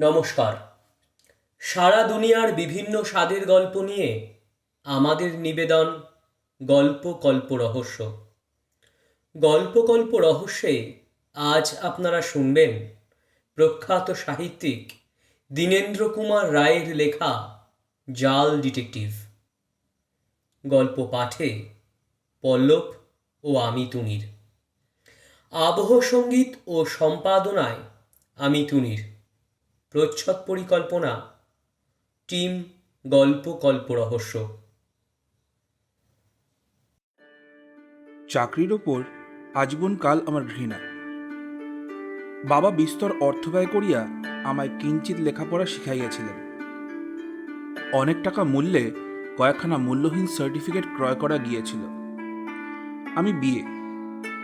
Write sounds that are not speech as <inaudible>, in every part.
নমস্কার। সারা দুনিয়ার বিভিন্ন স্বাদের গল্প নিয়ে আমাদের নিবেদন গল্প কল্প রহস্য। গল্প কল্প রহস্যে আজ আপনারা শুনবেন প্রখ্যাত সাহিত্যিক দীনেন্দ্র কুমার রায়ের লেখা জাল ডিটেকটিভ। গল্প পাঠে পল্লব ও আমি তুনির। আবহ সংগীত ও সম্পাদনায় আমি তুনির। প্রচ্ছদ পরিকল্পনা, টিম গল্প কল্প রহস্য। চাকরির ওপর আজীবন কাল আমার ঘৃণা। বাবা বিস্তর অর্থ ব্যয় করিয়া আমায় কিঞ্চিত লেখাপড়া শিখাইয়াছিলেন। অনেক টাকা মূল্যে কয়েকখানা মূল্যহীন সার্টিফিকেট ক্রয় করা গিয়েছিল। আমি বিয়ে,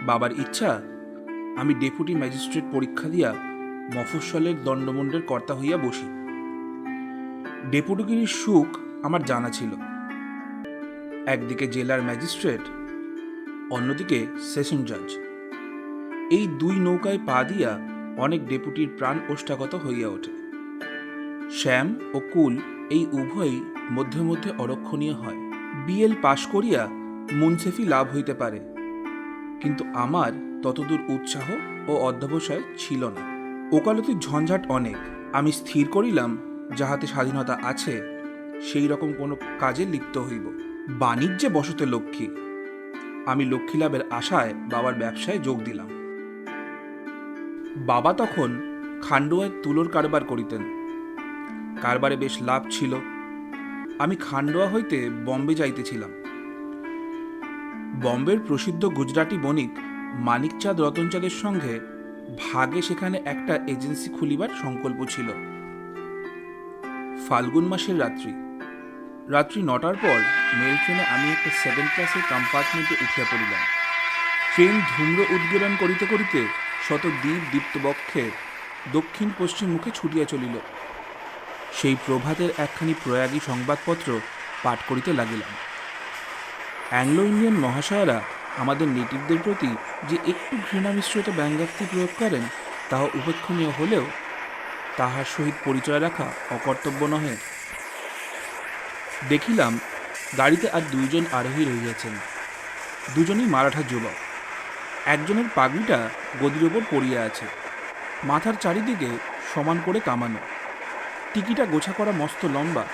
বাবার ইচ্ছা, আমি ডেপুটি ম্যাজিস্ট্রেট পরীক্ষা দিয়া মফস্বলের দণ্ডমণ্ডের কর্তা হইয়া বসি। ডেপুটিগিরির সুখ আমার জানা ছিল। একদিকে জেলার ম্যাজিস্ট্রেট, অন্যদিকে সেশন জাজ। এই দুই নৌকায় পা দিয়া অনেক ডেপুটির প্রাণ ওষ্ঠাগত হইয়া ওঠে। শ্যাম ও কুল এই উভয়ই মধ্যে মধ্যে অরক্ষণীয় হয়। বিএল পাশ করিয়া মুনসেফি লাভ হইতে পারে। কিন্তু আমার ততদূর উৎসাহ ও অধ্যবসায় ছিল না। ওকালতির ঝঞ্ঝাট অনেক। আমি স্থির করিলাম, যাহাতে স্বাধীনতা আছে, সেই রকম কোনো কাজে লিপ্ত হইব। বাণিজ্যে বসতে লক্ষ্মী। আমি লক্ষ্মী লাভের আশায় বাবার ব্যবসায় যোগ দিলাম। বাবা তখন খান্ডোয়ায় তুলোর কারবার করিতেন। কারবারে বেশ লাভ ছিল। আমি খান্ডোয়া হইতে বম্বে যাইতেছিলাম। বম্বের প্রসিদ্ধ গুজরাটি বণিক মানিকচাঁদ রতনচাঁদের সঙ্গে ভাগে সেখানে একটা এজেন্সি খুলিবার সংকল্প ছিল। ফাল্গুন মাসের রাত্রি। রাত্রি নটার পর মেল ট্রেনে আমি একটা সেকেন্ড ক্লাসের কম্পার্টমেন্টে উঠিয়া পড়িলাম। ট্রেন ধূম্র উদ্গীরণ করিতে করিতে শত দ্বীপ দীপ্তবক্ষে দক্ষিণ পশ্চিম মুখে ছুটিয়া চলিল। সেই প্রভাতের একখানি প্রয়াগী সংবাদপত্র পাঠ করিতে লাগিলাম। অ্যাংলো ইন্ডিয়ান মহাশয়রা আমাদের নেটিভদের প্রতি যে একটু ঘৃণা মিশ্রিত ব্যঙ্গাক্তি প্রয়োগ করেন, তাহা উপেক্ষণীয় হলেও তাহার সহিত পরিচয় রাখা অকর্তব্য নহে। দেখিলাম গাড়িতে আর দুইজন আরোহী রহিয়াছেন। দুজনই মারাঠা যুবক। একজনের পাগড়িটা গদির ওপর পড়িয়া আছে। মাথার চারিদিকে সমান করে কামানো। টিকিটা গোছা করা মস্ত লম্বা,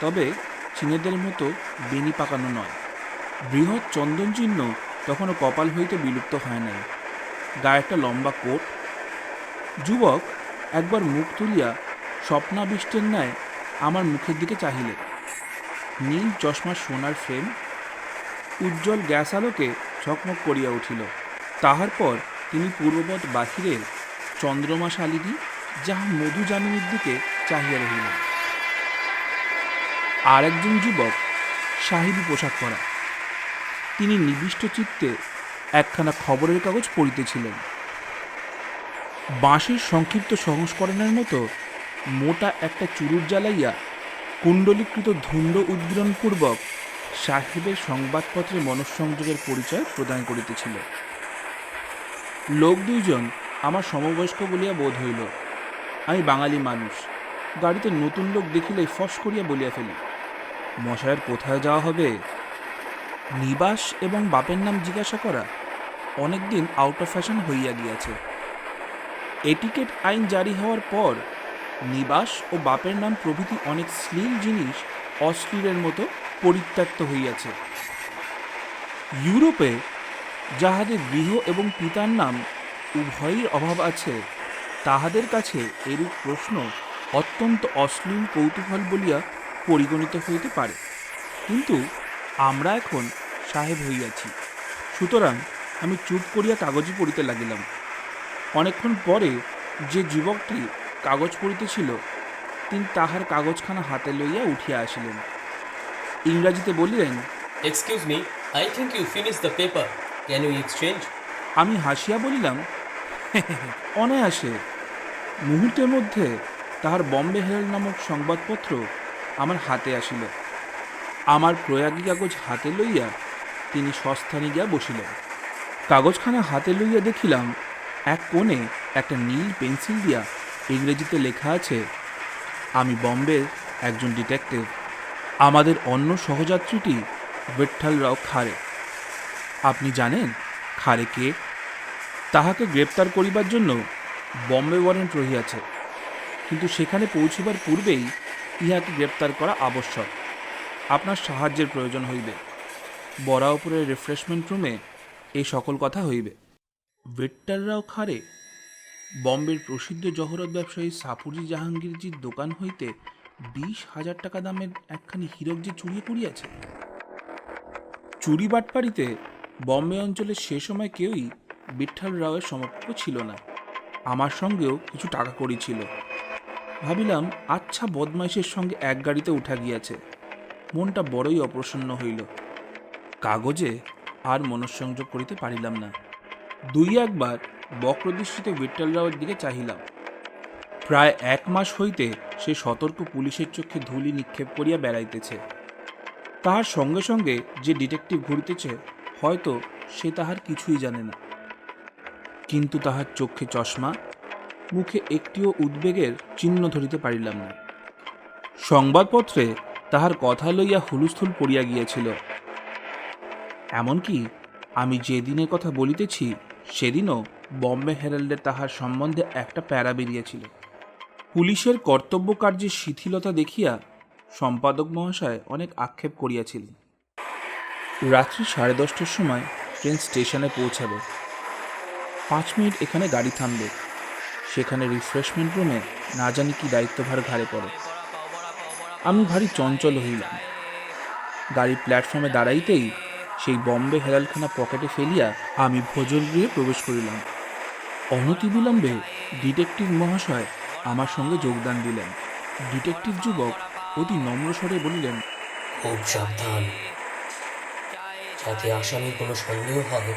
তবে চীনেদের মতো বেনি পাকানো নয়। বৃহৎ চন্দন চিহ্ন তখনও কপাল হইতে বিলুপ্ত হয় নাই। গায়ে একটা লম্বা কোট। যুবক একবার মুখ তুলিয়া স্বপ্নাবিষ্টের ন্যায় আমার মুখের দিকে চাহিলে নীল চশমার সোনার ফ্রেম উজ্জ্বল গ্যাস আলোকে ঝকমক করিয়া উঠিল। তাহার পর তিনি পূর্ববৎ বাহিরের চন্দ্রমা শালিনী, যাহা মধু জামিনীর দিকে চাহিয়া রহিলেন। আর একজন যুবক সাহিবি পোশাক পরা। তিনি নিবিষ্ট চিত্তে একখানা খবরের কাগজ পড়িতেছিলেন। বাঁশের সংক্ষিপ্ত সংস্করণের মতো মোটা একটা চুরুট জ্বালাইয়া কুণ্ডলীকৃত ধুন্ড উদ্গীরণপূর্বক সাহেবের সংবাদপত্রে মনঃসংযোগের পরিচয় প্রদান করিতেছিল। লোক দুইজন আমার সমবয়স্ক বলিয়া বোধ হইল, আমি বাঙালি মানুষ, গাড়িতে নতুন লোক দেখিলেই ফস করিয়া বলিয়া ফেলি। মশায়ের কোথায় যাওয়া হবে? নিবাস এবং বাপের নাম জিজ্ঞাসা করা অনেকদিন আউট অফ ফ্যাশন হইয়া গিয়াছে। এটিকেট আইন জারি হওয়ার পর নিবাস ও বাপের নাম প্রভৃতি অনেক শ্লীল জিনিস অশ্লীলের মতো পরিত্যক্ত হইয়াছে। ইউরোপে যাহাদের গৃহ এবং পিতার নাম উভয়ের অভাব আছে, তাহাদের কাছে এরূপ প্রশ্ন অত্যন্ত অশ্লীল কৌতূহল বলিয়া পরিগণিত হইতে পারে। কিন্তু আমরা এখন সাহেব হইয়াছি। সুতরাং আমি চুপ করিয়া কাগজে পড়িতে লাগিলাম। অনেকক্ষণ পরে যে যুবকটি কাগজ পড়িতেছিল তিনি তাহার কাগজখানা হাতে লইয়া উঠিয়া আসিলেন। ইংরাজিতে বলিলেন excuse me I think you finish the paper can you exchange আমি হাসিয়া বলিলাম অনায়াসে। মুহূর্তের মধ্যে তাহার বম্বে হেরাল্ড নামক সংবাদপত্র আমার হাতে আসিল। আমার প্রয়াগী কাগজ হাতে লইয়া তিনি সস্থানে গিয়া বসিলেন। কাগজখানা হাতে লইয়া দেখিলাম, এক কোণে একটা নীল পেন্সিল দিয়া ইংরেজিতে লেখা আছে, আমি বম্বের একজন ডিটেকটিভ। আমাদের অন্য সহযাত্রীটি বিঠ্ঠলরাও খারে আপনি জানেন খারে কে? তাহাকে গ্রেপ্তার করিবার জন্য বম্বে ওয়ারেন্ট রহিয়াছে, কিন্তু সেখানে পৌঁছিবার পূর্বেই ইহাকে গ্রেপ্তার করা আবশ্যক। আপনার সাহায্যের প্রয়োজন হইবে। বরাউপুরের রিফ্রেশমেন্ট রুমে এই সকল কথা হইবে। ভিট্টাররাও খারে বম্বের প্রসিদ্ধ জহরত ব্যবসায়ী সাপুরি জাহাঙ্গীরজির দোকান হইতে বিশ হাজার টাকা দামের একখানি হীরক যে চুরিয়ে পড়িয়াছে। চুরি বাটপাড়িতে বম্বে অঞ্চলের সে সময় কেউই বিঠ্ঠল রাওয়ের সমকক্ষ ছিল না। আমার সঙ্গেও কিছু টাকা কড়ি ছিল। ভাবিলাম আচ্ছা বদমাইশের সঙ্গে এক গাড়িতে উঠা গিয়াছে। মনটা বড়ই অপ্রসন্ন হইল। কাগজে আর মনঃসংযোগ করিতে পারিলাম না। দুই একবার বক্রদৃষ্টিতে বিঠ্ঠল রাওয়ের দিকে চাহিলাম। প্রায় এক মাস হইতে সে সতর্ক পুলিশের চোখে ধুলি নিক্ষেপ করিয়া বেড়াইতেছে। তাহার সঙ্গে সঙ্গে যে ডিটেকটিভ ঘুরিতেছে, হয়তো সে তাহার কিছুই জানে না। কিন্তু তাহার চোখে চশমা, মুখে একটিও উদ্বেগের চিহ্ন ধরিতে পারিলাম না। সংবাদপত্রে তাহার কথা লইয়া হুলুস্থুল পড়িয়া গিয়েছিল। এমনকি আমি যেদিনের কথা বলিতেছি, সেদিনও বম্বে হেরাল্ডে তাহার সম্বন্ধে একটা প্যারা বেরিয়েছিল। পুলিশের কর্তব্য কার্যের শিথিলতা দেখিয়া সম্পাদক মহাশয় অনেক আক্ষেপ করিয়াছিলেন। রাত্রি সাড়ে দশটার সময় ট্রেন স্টেশনে পৌঁছাবে। পাঁচ মিনিট এখানে গাড়ি থামবে। সেখানে রিফ্রেশমেন্ট রুমে না জানি কি দায়িত্বভার ঘাড়ে পড়ে। আমি ভারী চঞ্চল হইলাম। গাড়ি প্ল্যাটফর্মে দাঁড়াইতেই সেই বম্বে হেরালখানা পকেটে ফেলিয়া আমি ভোজনগৃহে প্রবেশ করিলাম। অনতিবিলম্বে ডিটেকটিভ মহাশয় আমার সঙ্গে যোগদান দিলেন। ডিটেকটিভ যুবক অতি নম্র স্বরে বলিলেন, খুব সাবধান। যাতে আসামির কোনো সন্দেহ হয়,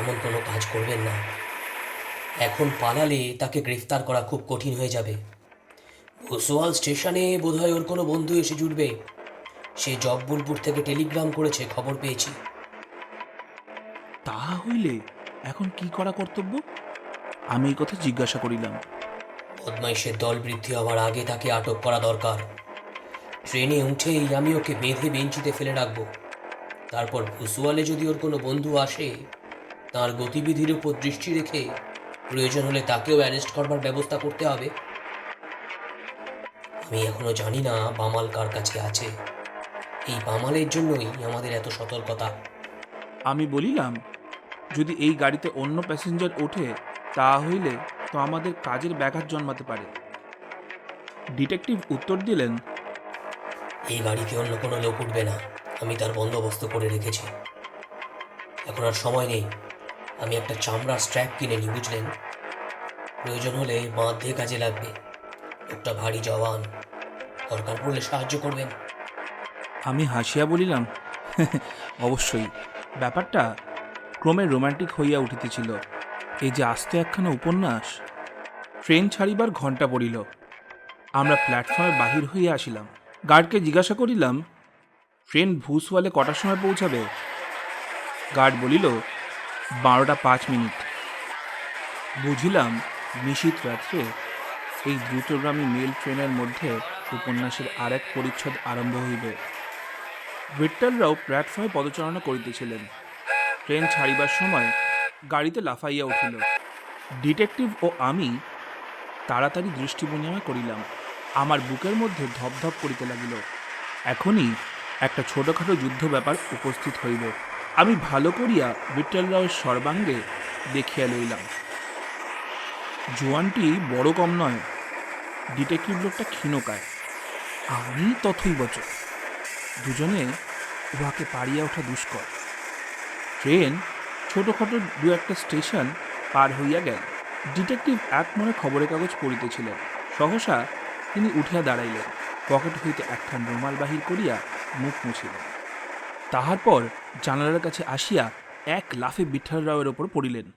এমন কোনো কাজ করবেন না। এখন পালালে তাকে গ্রেফতার করা খুব কঠিন হয়ে যাবে। ভোসওয়াল স্টেশনে বোধহয় ওর কোনো বন্ধু এসে জুটবে। সে জব্বলপুর থেকে টেলিগ্রাম করেছে খবর পেয়েছি। তা হইলে এখন কি করা কর্তব্য? আমি এই কথা জিজ্ঞাসা করিলাম। বদমাইশের দল বৃদ্ধি হওয়ার আগে তাকে আটক করা দরকার। ট্রেনে উঠেই আমি ওকে বেঁধে বেঞ্চিতে ফেলে রাখব। তারপর ভুসুয়ালে যদি ওর কোনো বন্ধু আসে তার গতিবিধির উপর দৃষ্টি রেখে প্রয়োজন হলে তাকেও অ্যারেস্ট করবার ব্যবস্থা করতে হবে। আমি এখনও জানি না বামাল কার কাছে আছে। এই বামালের জন্যই আমাদের এত সতর্কতা। আমি বলিলাম যদি এই গাড়িতে অন্য প্যাসেঞ্জার ওঠে তা হইলে তো আমাদের কাজের ব্যাঘাত জন্মাতে পারে। ডিটেকটিভ উত্তর দিলেন এই গাড়িতে অন্য কোনো লোক উঠবে না আমি তার বন্দোবস্ত করে রেখেছি। এখন আর সময় নেই। আমি একটা চামড়ার স্ট্র্যাপ কিনে নিই বুঝলেন? প্রয়োজন হলে বাঁধ কাজে লাগবে। লোকটা ভারী জওয়ান। দরকার পড়লে সাহায্য করবেন। আমি হাসিয়া বলিলাম, <laughs> অবশ্যই। ব্যাপারটা ক্রমে রোমান্টিক হইয়া উঠিতেছিল। এই যে আস্ত একখানা উপন্যাস, ট্রেন ছাড়িবার ঘণ্টা পড়িল। আমরা প্ল্যাটফর্মে বাহির হইয়া আসিলাম। গার্ডকে জিজ্ঞাসা করিলাম, ট্রেন ভুসওয়ালে কটার সময় পৌঁছাবে? গার্ড বলিল, বারোটা পাঁচ মিনিট। বুঝিলাম নিশীত রাত্রে এই দ্রুতগামী মেল ট্রেনের মধ্যে উপন্যাসের আরেক পরিচ্ছদ আরম্ভ হইবে। ভিট্টালরাও প্ল্যাটফর্মে পদচারণা করিতেছিলেন। ট্রেন ছাড়িবার সময় গাড়িতে লাফাইয়া উঠিল। ডিটেকটিভ ও আমি তাড়াতাড়ি দৃষ্টি বিনিময় করিলাম। আমার বুকের মধ্যে ধপধপ করিতে লাগিল। এখনই একটা ছোটোখাটো যুদ্ধ ব্যাপার উপস্থিত হইব। আমি ভালো করিয়া বিট্টল রাওয়ের সর্বাঙ্গে দেখিয়া লইলাম। জোয়ানটি বড় কম নয়, ডিটেকটিভ লোকটা ক্ষীণকায়। আমি তথই বচ দুজনে উহাকে পাড়িয়া ওঠা দুষ্কর। ট্রেন ছোটোখাটো দু একটা স্টেশন পার হইয়া গেল। ডিটেকটিভ এক মনে খবরের কাগজ পড়িতেছিলেন। সহসা তিনি উঠিয়া দাঁড়াইলেন। পকেট হইতে একখান রুমাল বাহির করিয়া মুখ মুছিলেন। তাহার পর জানালার কাছে আসিয়া এক লাফে বিঠ্ঠল রাওয়ের ওপর পড়িলেন।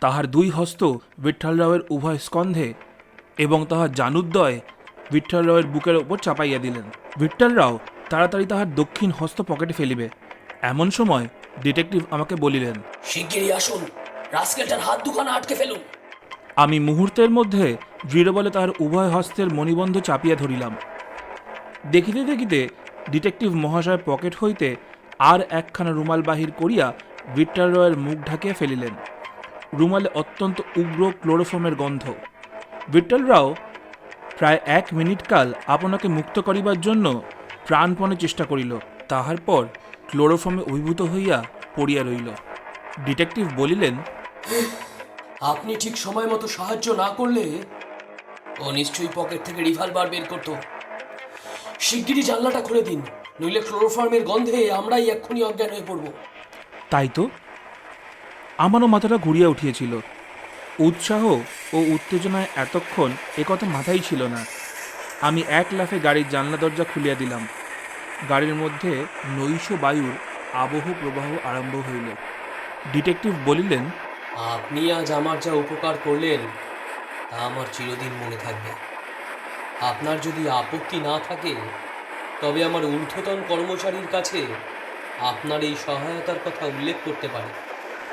তাহার দুই হস্ত বিঠ্ঠল রাওয়ের উভয় স্কন্ধে এবং তাহার জানুদ্দয় বিঠ্ঠল রাওয়ের বুকের ওপর চাপাইয়া দিলেন। বিঠ্ঠল রাও তাড়াতাড়ি তাহার দক্ষিণ হস্ত পকেটে ফেলিবে। এমন সময় ডিটেকটিভ আমাকে বলিলেন শিগগিরই আসুন। রাস্কেলটার হাত দুখানা আটকে ফেলুন। আমি মুহূর্তের মধ্যে দৃঢ়বলে তাহার উভয় হস্তের মণিবন্ধ চাপিয়া ধরিলাম। দেখিতে দেখিতে ডিটেকটিভ মহাশয় পকেট হইতে আর একখানা রুমাল বাহির করিয়া ভিক্টর রয়ের মুখ ঢাকিয়া ফেলিলেন। রুমালে অত্যন্ত উগ্র ক্লোরোফোমের গন্ধ। ভিক্টর রাও প্রায় এক মিনিট কাল আপনাকে মুক্ত করিবার জন্য প্রাণপণে চেষ্টা করিল। তাহার পর ক্লোরোফর্মে অভিভূত হইয়া পড়িয়া রইল। ডিটেকটিভ বলিলেন আপনি ঠিক সময় মতো সাহায্য না করলে ও নিশ্চয়ই পকেট থেকে রিভলভার বের করতো। শিগগিরই জানলাটা খুলে দিন নইলে ক্লোরোফর্মের গন্ধে আমরাই এক্ষুনি অজ্ঞান হয়ে পড়ব। তাই তো? আমারও মাথাটা ঘুরিয়া উঠিয়েছিল। উৎসাহ ও উত্তেজনায় এতক্ষণ একথা মাথায় ছিল না। আমি এক লাফে গাড়ির জানলা দরজা খুলিয়া দিলাম। গাড়ির মধ্যে নৈশ বায়ুর আবহ প্রবাহ আরম্ভ হইল। ডিটেকটিভ বলিলেন আপনি আজ আমার যা উপকার করলেন তা আমার চিরদিন মনে থাকবে। আপনার যদি আপত্তি না থাকে তবে আমার ঊর্ধ্বতন কর্মচারীর কাছে আপনার এই সহায়তার কথা উল্লেখ করতে পারে।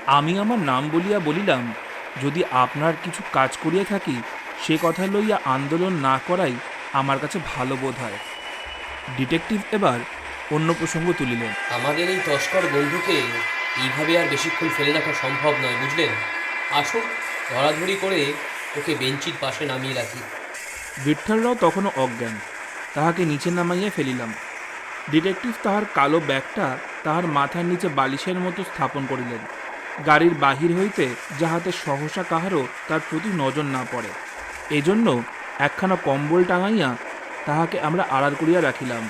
আমি আমার নাম বলিয়া বলিলাম যদি আপনার কিছু কাজ করিয়া থাকি সে কথা লইয়া আন্দোলন না করাই আমার কাছে ভালো বোধ হয়। ডিটেকটিভ এবার অন্য প্রসঙ্গ তুলিলেন। আমাদের এই তস্কর বন্ধুকে এইভাবে আর বেশিক্ষণ ফেলে রাখা সম্ভব নয় বুঝলেন? আসুন ধরাধরি করে ওকে বেঞ্চির পাশে নামিয়ে রাখি। বিঠ্ঠলরাও তখনও অজ্ঞান। তাহাকে নিচে নামাইয়া ফেলিলাম। ডিটেকটিভ তাহার কালো ব্যাগটা তাহার মাথার নিচে বালিশের মতো স্থাপন করিলেন। গাড়ির বাহির হইতে যাহাতে সহসা কাহারও তার প্রতি নজর না পড়ে। এজন্য একখানা কম্বল টাঙাইয়া তাহাকে আমরা আড়াল করিয়া রাখিলাম।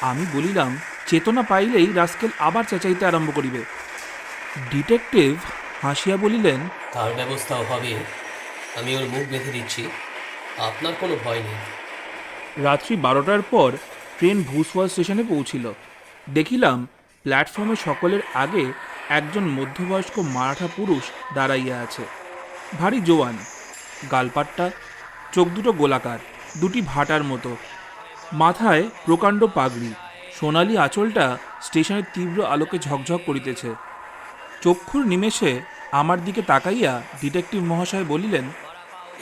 আমি বলিলাম চেতনা পাইলেই রাস্কেল আবার চেঁচাইতে আরম্ভ করিবে। ডিটেকটিভ হাসিয়া বলিলেন তার ব্যবস্থাও হবে। আমি ওর মুখ বেঁধে দিচ্ছি। আপনার কোনো ভয় নেই। রাত্রি বারোটার পর ট্রেন ভুসওয়াল স্টেশনে পৌঁছিল। দেখিলাম প্ল্যাটফর্মে সকলের আগে একজন মধ্যবয়স্ক মারাঠা পুরুষ দাঁড়াইয়া আছে। ভারী জোয়ান, গালপাট্টা, চোখ দুটো গোলাকার, দুটি ভাটার মতো। মাথায় প্রকাণ্ড পাগড়ি। সোনালি আঁচলটা স্টেশনের তীব্র আলোকে ঝকঝক করিতেছে। চক্ষুর নিমেষে আমার দিকে তাকাইয়া ডিটেকটিভ মহাশয় বলিলেন,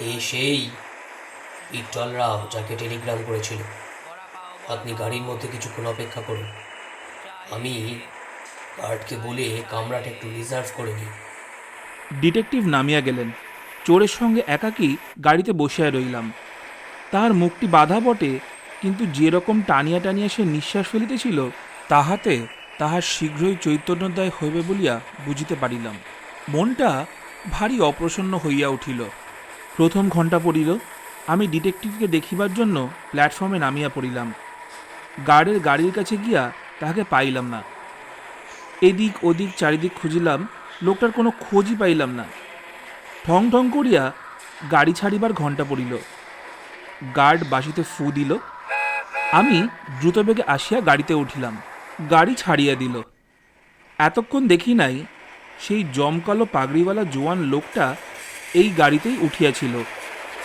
এই সেই বিট্টল রাও যাকে টেলিগ্রাম করেছিল। আপনি গাড়ির মধ্যে কিছুক্ষণ অপেক্ষা করুন। আমি গার্ডকে বলে কামরাটা একটু রিজার্ভ করে নিই। ডিটেকটিভ নামিয়া গেলেন। চোরের সঙ্গে একাকী গাড়িতে বসিয়া রইলাম। তাহার মুখটি বাধা বটে, কিন্তু যেরকম টানিয়া টানিয়া সে নিঃশ্বাস ফেলিতেছিল, তাহাতে তাহার শীঘ্রই চৈতন্যদায় হইবে বলিয়া বুঝিতে পারিলাম। মনটা ভারী অপ্রসন্ন হইয়া উঠিল। প্রথম ঘণ্টা পড়িল, আমি ডিটেকটিভকে দেখিবার জন্য প্ল্যাটফর্মে নামিয়া পড়িলাম। গার্ডের গাড়ির কাছে গিয়া তাহাকে পাইলাম না। এদিক ওদিক চারিদিক খুঁজিলাম, লোকটার কোনো খোঁজই পাইলাম না। ঠং ঠং করিয়া গাড়ি ছাড়িবার ঘণ্টা পড়িল। গার্ড বাসিতে ফু দিল। আমি দ্রুতবেগে আসিয়া গাড়িতে উঠিলাম। গাড়ি ছাড়িয়া দিল। এতক্ষণ দেখি নাই, সেই জমকালো পাগড়িওয়ালা জোয়ান লোকটা এই গাড়িতেই উঠিয়াছিল।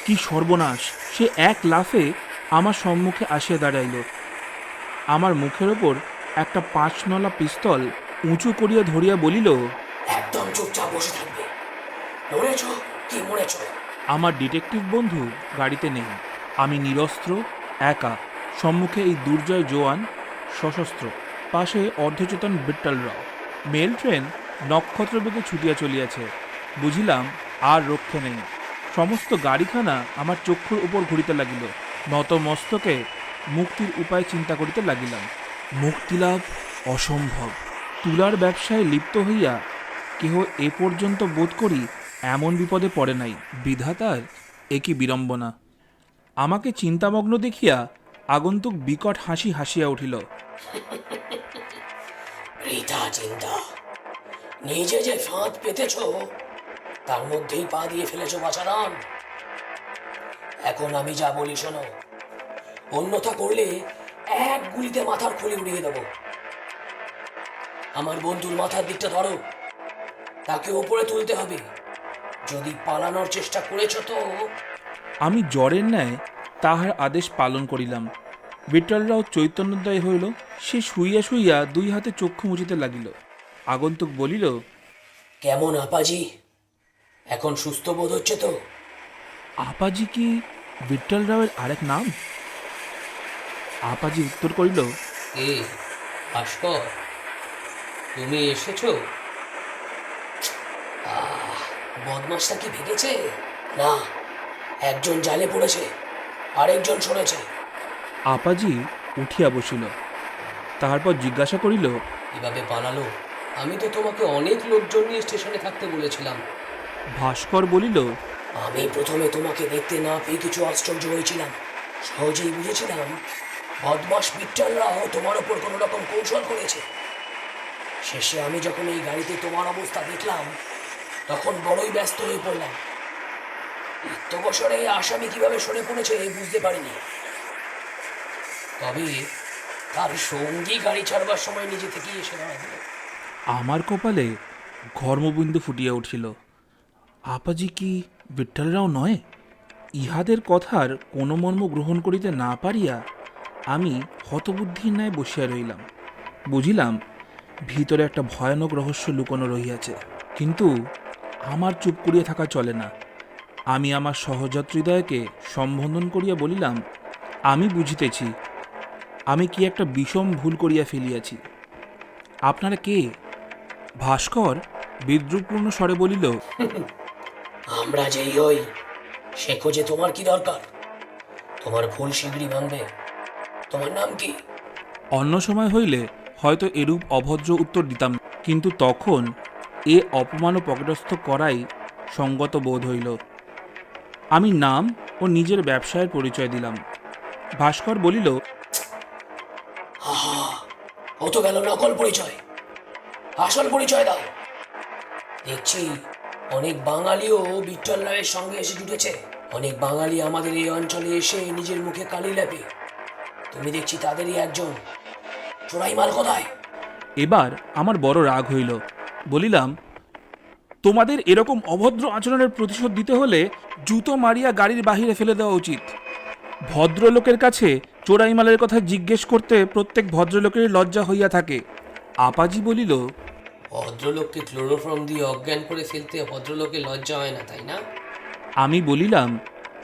কি সর্বনাশ, সে এক লাফে আমার সম্মুখে আসিয়া দাঁড়াইল। আমার মুখের ওপর একটা পাঁচনলা পিস্তল উঁচু করিয়া ধরিয়া বলিল একদম চুপচাপ বসে থাকবে। মরেছ কি মরেছ আমার ডিটেকটিভ বন্ধু গাড়িতে নেই। আমি নিরস্ত্র একা। সম্মুখে এই দুর্জয় জোয়ান সশস্ত্র। পাশে অর্ধচেতন বিট্টালরাও মেল ট্রেন নক্ষত্রবেগে ছুটিয়া চলিয়াছে। বুঝিলাম আর রক্ষে নেই। সমস্ত গাড়িখানা আমার চক্ষুর উপর ঘুরিতে লাগিল। নত মস্তকে মুক্তির উপায় চিন্তা করিতে লাগিলাম। মুক্তিলাভ অসম্ভব। তুলার ব্যবসায় লিপ্ত হইয়া কেহ এ পর্যন্ত বোধ করি এমন বিপদে পড়ে নাই। বিধাতার একই বিড়ম্বনা। আমাকে চিন্তামগ্ন দেখিয়া আগন্তুক বিকট হাসি হাসিয়া উঠিল। চিন্তা, নিজে যে ফাঁদ পেতেছ, তার মধ্যেই পা দিয়ে ফেলেছ বাছারাম। এখন আমি যা বলি শোনো, অন্যথা করলে এক গুলিতে মাথার খুলি উড়িয়ে দেব। আমার বন্ধুর মাথার দিকটা ধরো। তাকে ওপরে তুলতে হবে। যদি পালানোর চেষ্টা করেছ তো। আমি জ্বরের ন্যায় তাহার আদেশ পালন করিলাম। বিট্টলরাও চৈতন্যোদয় হইল। সে শুইয়া শুইয়া দুই হাতে চক্ষু মুছিতে লাগিল। আগন্তুক বলিল কেমন আপাজি? এখন সুস্থ বোধ হচ্ছে তো? আপাজি কি বিট্টল রাওয়ের আরেক নাম? আপাজি উত্তর করিল এ ভাস্কর তুমি এসেছ? বদমাসটা কি ভেঙেছে? না একজন জালে পড়েছে আরেকজন সরেছে। আপাজি উঠিয়া বসিল। তারপর জিজ্ঞাসা করিল এভাবে পালালো? আমি তো তোমাকে অনেক লোকজন নিয়ে স্টেশনে থাকতে বলেছিলাম। ভাস্কর বলিল আমি প্রথমে তোমাকে দেখতে না পেয়ে কিছু আশ্চর্য হয়েছিলাম। সহজেই বুঝেছিলাম বদমাস বিট্টালরাও তোমার ওপর কোনো রকম কৌশল করেছে। শেষে আমি যখন এই গাড়িতে তোমার অবস্থা দেখলাম, তখন বড়ই ব্যস্ত হয়ে পড়লাম। এত বছরে আসামি কীভাবে সরে পড়েছে এই বুঝতে পারিনি। তবে তার সঙ্গী গাড়ি ছাড়বার সময় নিজে থেকেই এসে দাঁড়াল। আমার কপালে ঘর্মবিন্দু ফুটিয়া উঠিল আপাজি কি বিট্টলরাও নয়? ইহাদের কথার কোনো মর্ম গ্রহণ করিতে না পারিয়া আমি হতবুদ্ধির ন্যায় বসিয়া রইলাম। বুঝিলাম ভিতরে একটা ভয়ানক রহস্য লুকোনো রহিয়াছে। কিন্তু আমার চুপ করিয়া থাকা চলে না। আমি আমার সহযাত্রীদয়কে সম্বোধন করিয়া বলিলাম আমি বুঝিতেছি আমি কি একটা বিষম ভুল করিয়া ফেলিয়াছি। আপনারা কে? ভাস্কর বিদ্রুপপূর্ণ স্বরে বলিল আমরা যেই হই সে খোঁজে তোমার কি দরকার? তোমার ভুল শীঘ্রই ভাঙবে। তোমার নাম কি? অন্য সময় হইলে হয়তো এরূপ অভদ্র উত্তর দিতাম, কিন্তু তখন এ অপমান ও পকেটস্থ করাই সঙ্গত বোধ হইল। আমি নাম ও নিজের ব্যবসায়ের পরিচয় দিলাম। ভাস্কর বলিল, আহা, ও তো গেল নকল পরিচয়। আসল পরিচয় দাও। দেখছি অনেক বাঙালিও বিঠল রায়ের সঙ্গে এসে জুটেছে। অনেক বাঙালি আমাদের এই অঞ্চলে এসে নিজের মুখে কালি লেপে। তুমি দেখছি তাদেরই একজন। চোরাই মাল কোথায়? এবার আমার বড় রাগ হইল। বলিলাম তোমাদের এরকম অভদ্র আচরণের প্রতিশোধ দিতে হলে জুতো মারিয়া গাড়ির বাহিরে ফেলে দেওয়া উচিত। ভদ্রলোকের কাছে চোরাই মালের কথা জিজ্ঞেস করতে প্রত্যেক ভদ্রলোকের লজ্জা হইয়া থাকে। আপাজি বলিল ভদ্রলোককে ক্লোরোফর্ম দিয়ে অজ্ঞান করে ফেলতে ভদ্রলোকের লজ্জা হয় না তাই না? আমি বলিলাম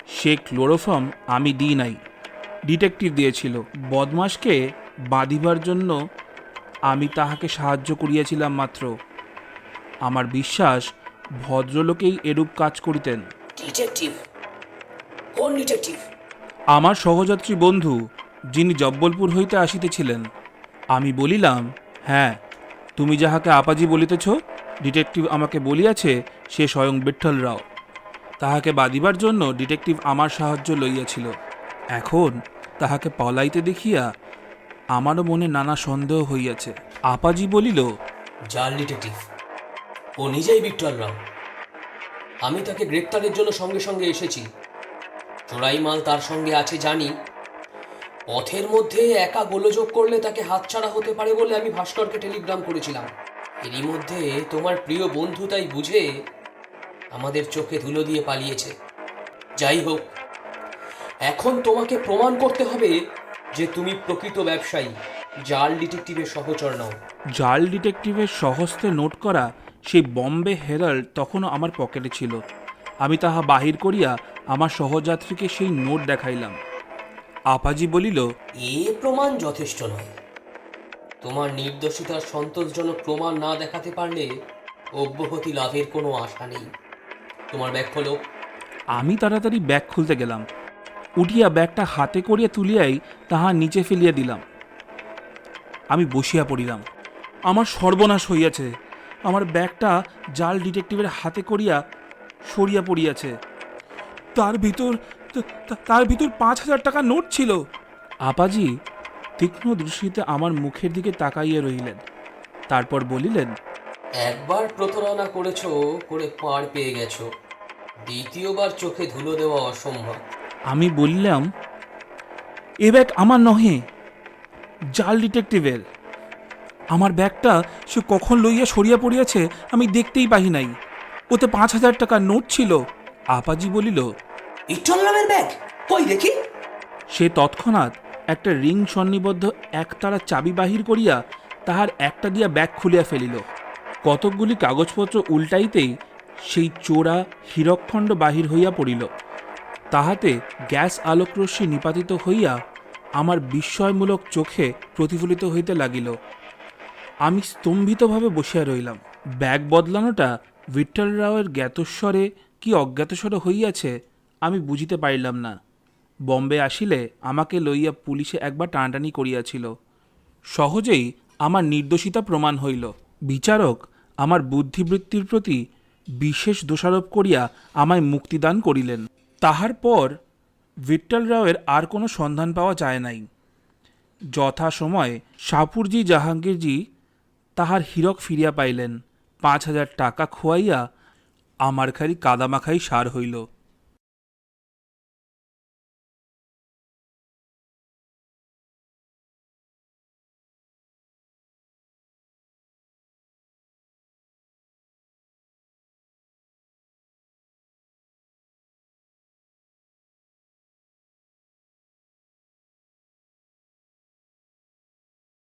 সে ক্লোরোফর্ম আমি দিই নাই। ডিটেকটিভ দিয়েছিল। বদমাসকে বাঁধিবার জন্য আমি তাহাকে সাহায্য করিয়াছিলাম মাত্র। আমার বিশ্বাস ভদ্রলোকেই এরূপ কাজ করিতেন। ডিটেকটিভ কোন ডিটেকটিভ আমার সহযাত্রী বন্ধু যিনি জব্বলপুর হইতে আসিতেছিলেন আমি বলিলাম হ্যাঁ তুমি যাহাকে আপাজি বলিতেছ ডিটেকটিভ আমাকে বলিয়াছে সে স্বয়ং বিঠ্ঠল রাও। তাহাকে বাদিবার জন্য ডিটেকটিভ আমার সাহায্য লইয়াছিল। এখন তাহাকে পলাইতে দেখিয়া আমারও মনে নানা সন্দেহ হইয়াছে। আপাজি বলিল, জাল ডিটেকটিভ ও নিজেই বিক্টর রাও। আমি তাকে গ্রেপ্তারের জন্য সঙ্গে সঙ্গে এসেছি। চোরাই মাল তার সঙ্গে আছে জানি। পথের মধ্যে একা গোলযোগ করলে তাকে হাতছাড়া হতে পারে বলে আমি ভাস্করকে টেলিগ্রাম করেছিলাম। এরই মধ্যে তোমার প্রিয় বন্ধু তাই বুঝে আমাদের চোখে ধুলো দিয়ে পালিয়েছে। যাই হোক, এখন তোমাকে প্রমাণ করতে হবে যে তুমি প্রকৃত ব্যবসায়ী জাল ডিটেকটিভের সহচর নও। জাল ডিটেকটিভের সহস্তে নোট করা সেই বম্বে হেরাল্ড তখনও আমার পকেটে ছিল। আমি তাহা বাহির করিয়া আমার সহযাত্রীকে সেই নোট দেখাইলাম। আপাজি বলিল এ প্রমাণ যথেষ্ট নয়। তোমার নির্দোষিতার সন্তোষজনক প্রমাণ না দেখাতে পারলে অব্যাহতি লাভের কোনো আশা নেই। তোমার ব্যাগ হলো আমি তাড়াতাড়ি ব্যাগ খুলতে গেলাম। উঠিয়া ব্যাগটা হাতে করিয়া তুলিয়াই তাহা নিচে ফেলিয়া দিলাম। আমি বসিয়া পড়িলাম। আমার সর্বনাশ হইয়াছে। আমার ব্যাগটা জাল ডিটেকটিভের হাতে করিয়া সরিয়া পড়িয়াছে। তার ভিতর তার ভিতর পাঁচ হাজার টাকা নোট ছিল। আপাজি তীক্ষ্ণ দৃষ্টিতে আমার মুখের দিকে তাকাইয়া রহিলেন। তারপর বলিলেন, একবার প্রতারণা করেছ, করে পার পেয়ে গেছো। দ্বিতীয়বার চোখে ধুলো দেওয়া অসম্ভব। আমি বললাম এ ব্যাগ আমার নহে জাল ডিটেকটিভের। আমার ব্যাগটা সে কখন লইয়া সরিয়া পড়িয়াছে আমি দেখতেই পাহি নাই। ওতে পাঁচ হাজার টাকার নোট ছিল। আপাজি বলিল ইটল নামের ব্যাগ? কই দেখি? সে তৎক্ষণাৎ একটা রিং সন্নিবদ্ধ একতারা চাবি বাহির করিয়া তাহার একটা দিয়া ব্যাগ খুলিয়া ফেলিল। কতকগুলি কাগজপত্র উল্টাইতেই সেই চোরা হীরকখণ্ড বাহির হইয়া পড়িল। তাহাতে গ্যাস আলোকরশ্মি নিপাতিত হইয়া আমার বিস্ময়মূলক চোখে প্রতিফলিত হইতে লাগিল। আমি স্তম্ভিতভাবে বসিয়া রইলাম। ব্যাগ বদলানোটা ভিট্টল রাওয়ের জ্ঞাতস্বরে কি অজ্ঞাতস্বরে হইয়াছে আমি বুঝিতে পারিলাম না। বম্বে আসিলে আমাকে লইয়া পুলিশে একবার টানাটানি করিয়াছিল। সহজেই আমার নির্দোষিতা প্রমাণ হইল। বিচারক আমার বুদ্ধিবৃত্তির প্রতি বিশেষ দোষারোপ করিয়া আমায় মুক্তিদান করিলেন। তাহার পর বিট্টল রাওয়ের আর কোনো সন্ধান পাওয়া যায় নাই। যথাসময়ে সাপুরজি জাহাঙ্গীরজি তাহার হীরক ফিরিয়া পাইলেন। পাঁচ হাজার টাকা খোয়াইয়া আমার খালি কাদামাখাই সার হইল।